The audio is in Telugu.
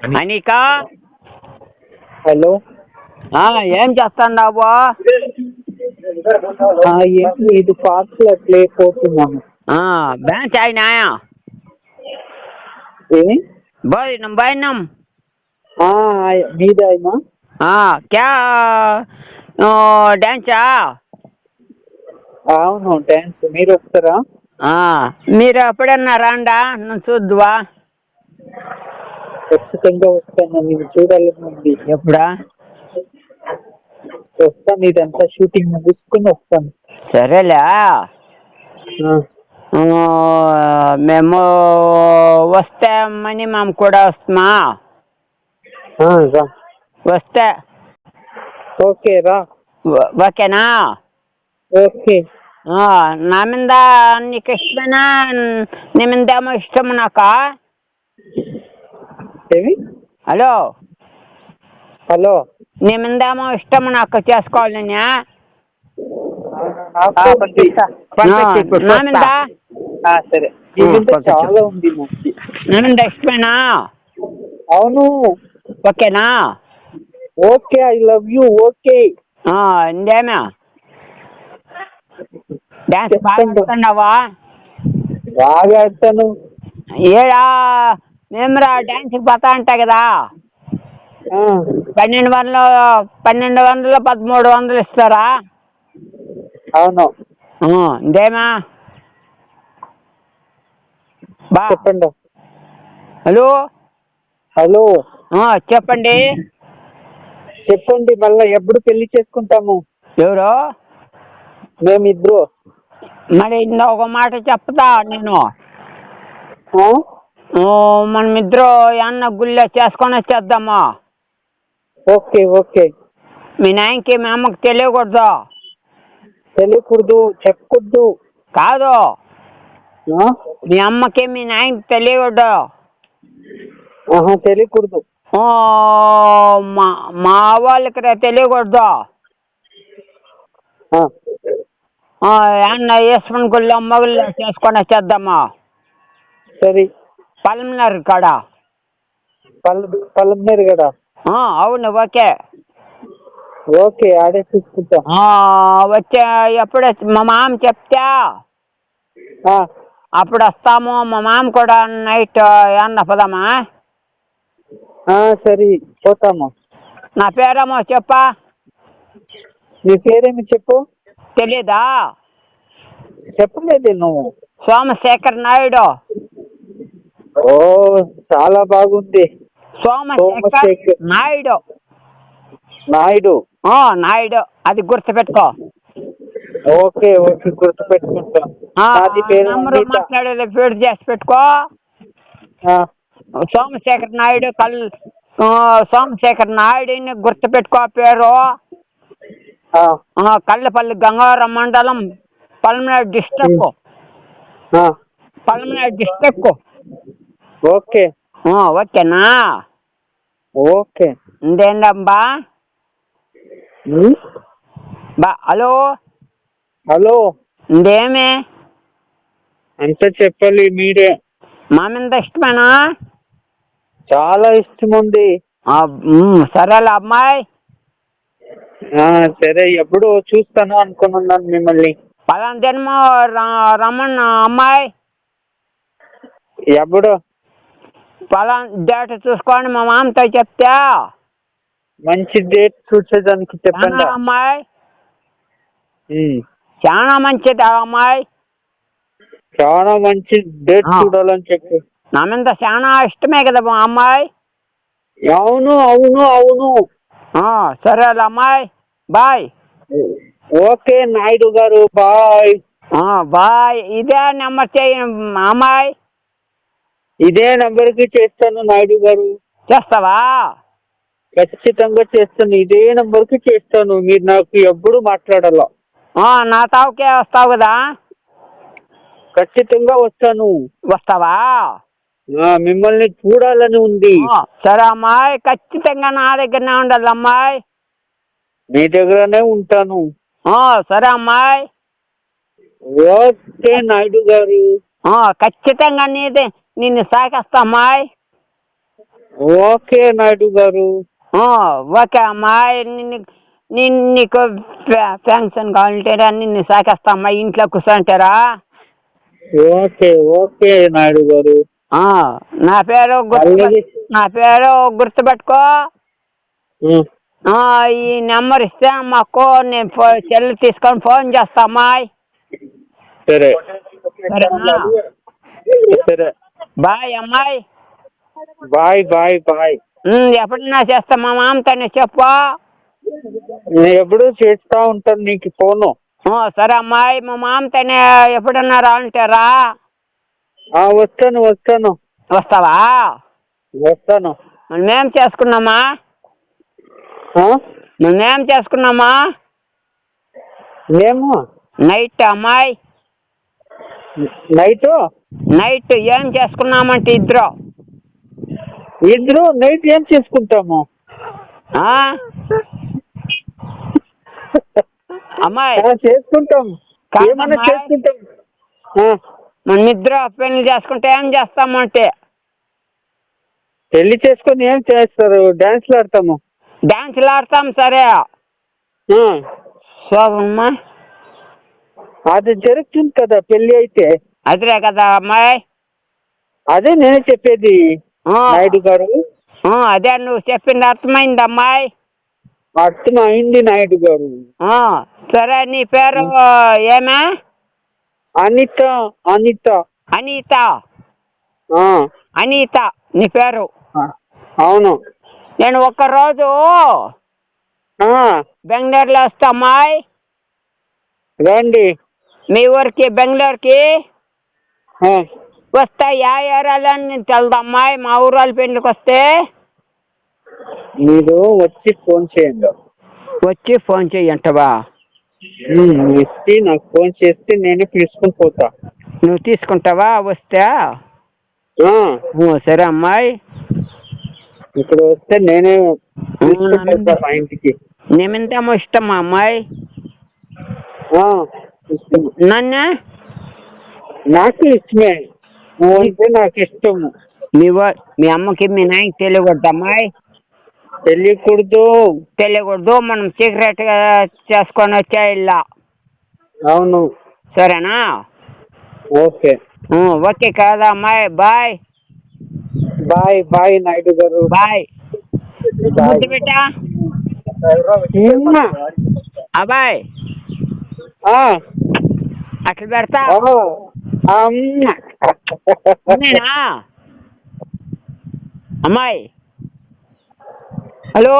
అనిక? హలో. ఆ, ఏం చేస్తాండావు ఇది పార్క్లో ప్లే పోతున్నాను. బ్యాంక్ అయినా ఏమి? భోజనం భోజనం ఆ, మీదే అయినా ఆ, క్యా? ఆ, డాన్సా అవును డ్యాన్స్. మీరు వస్తారా? ఆ, మీరు ఎప్పుడన్నా రాండా? నన్ను చూద్దువా? ఖచ్చితంగా వస్తాను నేను చూడాలని ఉంది ఎప్పుడా? వస్తాను ఇదంతా షూటింగ్ ముగించుకుని వస్తాను. సరేలే. మేము వస్తే మనీ మేము కూడా వస్తామా? రా. వస్తే. ఓకే రా. ఓకేనా? ఓకే. ఆ, నా మీద నీకు ఇష్టమేనా? నీ మీద ఏమో హలో. హలో. నీ మీద ఏమో ఇష్టం నాకు చేసుకోవాలని నాకు ఉంది. పంపించు ఇప్పుడు నా మీద ఆ, సరే. ఈ ఆ, మీద పంపించు. చాలా ఉంది మంచి నా మీద ఇష్టమేనా? అవును. ఓకేనా? Okay I love you okay. ఇందేమే? Dance బాగా. ఆడుతున్నావా? బాగా ఆడతాను. ఏడా? మేమురా డాన్స్కి పోతా అంటా కదా. పన్నెండు వందలు పన్నెండు వందలు పదమూడు వందలు ఇస్తారా? అవును. ఆ, ఇందేమా బా. చెప్పండి. హలో? హలో. చెప్పండి. చెప్పండి మళ్ళా ఎప్పుడు పెళ్ళి చేసుకుంటాము? ఎవరు? మేమిద్దరు. మరి ఇంత ఒక మాట చెప్తా నేను. మనమిద్దరు అన్న గుళ్ళో చేసుకొని వచ్చేద్దాము? Okay okay. మీ నాయనకి మీ అమ్మకి తెలియకూడదు? తెలియకూడదు చెప్పకూడదు. కాదు? మీ అమ్మకి మీ నాయనకి తెలియకూడదు. తెలియకూడదు. మా మా వాళ్ళకి తెలియకూడదు? అన్న ఈశ్వరన్ గుళ్ళో మొగుళ్ళు చేసుకొని వచ్చేద్దాము? సరే. పల్మనర్ కాడ. కదా ఆ, అవును ఓకే. ఓకే ఆడే చూసుకుంటాం. వచ్చే ఎప్పుడు మా మామ చెప్తే. అప్పుడు వస్తాము మా మామ కూడా నైట్ అన్న పదమా? సరే పోతాము. నా పేరేమో చెప్పా? నీ పేరేమి చెప్పు? తెలీదా? చెప్పలేదు నువ్వు. సోమశేఖర్ నాయుడు. ఓ చాలా బాగుంది. సోమశేఖర్. నాయుడు. నాయుడు. నాయుడు. అది గుర్తుపెట్టుకో. ఓకే ఓకే గుర్తు పేరు నంబరు అనిత. మాట్లాడేది ఫీడ్ చేసి పెట్టుకో. సోమశేఖర్ నాయుడు కల్ సోమశేఖర్ నాయుడిని గుర్తుపెట్టుకో పేరు. ఆ, ఆ, కల్లపల్లి గంగావరం మండలం పల్మనేరు డిస్ట్రిక్ట్ ఆ, పల్మనేరు డిస్ట్రిక్ట్ ఓకే. ఓకేనా? ఓకే. ఉమ్, బా హలో? హలో. ఇందేమి అంతా చెప్పాలి మీరే? మా మీద ఇష్టమేనా? చాలా ఇష్టం ఉంది సరేలే అమ్మాయి. సరే ఎప్పుడు చూస్తాను అనుకున్నాను మిమ్మల్ని. పలానా దినము ర- రమ్మన్న అమ్మాయి. ఎప్పుడు? పలానా డేట్ చూసుకొని మా మామతో చెప్తే. మంచి డేట్ చూసేదానికి చెప్పండి? చాలా అమ్మాయి? చాలా మంచిది ఆ అమ్మాయి. చాలా మంచి డేట్. చూడాలని చెప్పు. నా మీద చాలా ఇష్టమే కదా మా అమ్మాయి. అవును అవును అవును. ఆ, సరేలే అమ్మాయి. బాయ్. ఓకే నాయుడు గారు బాయ్. ఆ, బాయ్. ఇదే నెంబర్ చేయి అమ్మాయి. ఇదే నంబర్కి చేస్తాను నాయుడు గారు. చేస్తావా? ఖచ్చితంగా చేస్తాను. ఇదే నంబర్కి చేస్తాను. మీరు నాకు ఎప్పుడు మాట్లాడాల? ఆ, నా తావుకే వస్తావు కదా? ఖచ్చితంగా వస్తాను. వస్తావా? మిమ్మల్ని చూడాలని ఉంది. సరే అమ్మాయి ఖచ్చితంగా నా దగ్గరనే ఉండాలి అమ్మాయి. మీ దగ్గరనే ఉంటాను. ఆ, సరే అమ్మాయి. ఓకే నాయుడు గారు. ఆ, ఖచ్చితంగా నీది. నిన్ను సాకేస్తా అమ్మాయి. ఓకే నాయుడు గారు. ఆ, ఓకే అమ్మాయి. నిన్ను నేను నీకు ఫంక్షన్ కావాలంటారా నిన్ను సాకేస్తా అమ్మాయి. ఇంట్లో కూర్చోంటారా. ఓకే ఓకే నాయుడు గారు. నా పేరు. నా పేరు గుర్తుపెట్టుకో. ఈ నెంబర్ ఇస్తే మాకు నేను సెల్ తీసుకొని ఫోన్ చేస్తా అమ్మాయి. సరే? సరే. బాయ్ అమ్మాయి. Bye bye bye. ఎప్పుడన్నా చేస్తా మా మామతోనే చెప్పు. ఎప్పుడు చేస్తా ఉంటాను నీకు ఫోను. సరే అమ్మాయి మా మామతోనే ఎప్పుడన్నా రాంటారా వస్తాను వస్తాను. వస్తావా? వస్తాను. మనమేం చేసుకున్నామా? మనమేం చేసుకున్నామా? మేము? నైట్ అమ్మాయి. నైట్? నైట్ ఏం చేసుకున్నామంటే ఇద్దరు. ఇద్దరు నైట్ ఏం చేసుకుంటాము? ఆ? అమ్మాయి. చేసుకుంటాం. ఏమన్నా చేసుకుంటాం. మన ఇద్దరు పెళ్ళి చేసుకుంటే ఏం చేస్తామంటే? పెళ్ళి చేసుకొని ఏం చేస్తారు? డాన్స్లు ఆడతాము. డాన్సులు ఆడతాం సరే. శోభమ్మా అది జరుగుతుంది కదా పెళ్ళి అయితే. అదిరే కదా అమ్మాయి? అదే నేనే చెప్పేది. నాయుడు గారు. అదే నువ్వు చెప్పింది అర్థమైంది అమ్మాయి? అర్థం అయింది నాయుడు గారు. సరే నీ పేరు ఏమే? అనిత అనిత. అనీత. అనీత నీ పేరు. అవును. నేను ఒక్కరోజు ఆ, బెంగళూరులో వస్తా అమ్మాయి. రండి. మీ ఊరికి బెంగళూరుకి? వస్తా యా ఏరియాలో నేను తెలదు అమ్మాయి మా ఊరు వాళ్ళ పెళ్ళికి వస్తే? మీరు వచ్చి ఫోన్ చేయండి. వచ్చి ఫోన్ చెయ్యంటవా? ఉమ్, వచ్చి నాకు ఫోన్ చేస్తే నేనే పిలుచుకొని పోతా. నువ్వు తీసుకుంటావా వస్తే? సరే అమ్మాయి. ఇక్కడ వస్తే నేనే మా ఇంటికి. నేమెంతేమో ఇష్టమా అమ్మాయి? నన్ను? నాకు ఇష్టమే నువ్వు అంటే నాకు ఇష్టము మీ వా- మీ అమ్మకి మీ నాయనకి తెలియకూడదు అమ్మాయి తెలియకూడదు. తెలియకూడదు. మనం సీక్రెట్గా చేసుకొని వచ్చేయాల అవును. సరేనా? ఓకే. ఓకే కదా అమ్మాయి బాయ్. బాయ్ బాయ్ నాయుడు గారు. బాయ్. ముద్దు బిడ్డ. అబ్బాయ్ ఆ, అట్లా పెడతా. నేనా అమ్మాయి హలో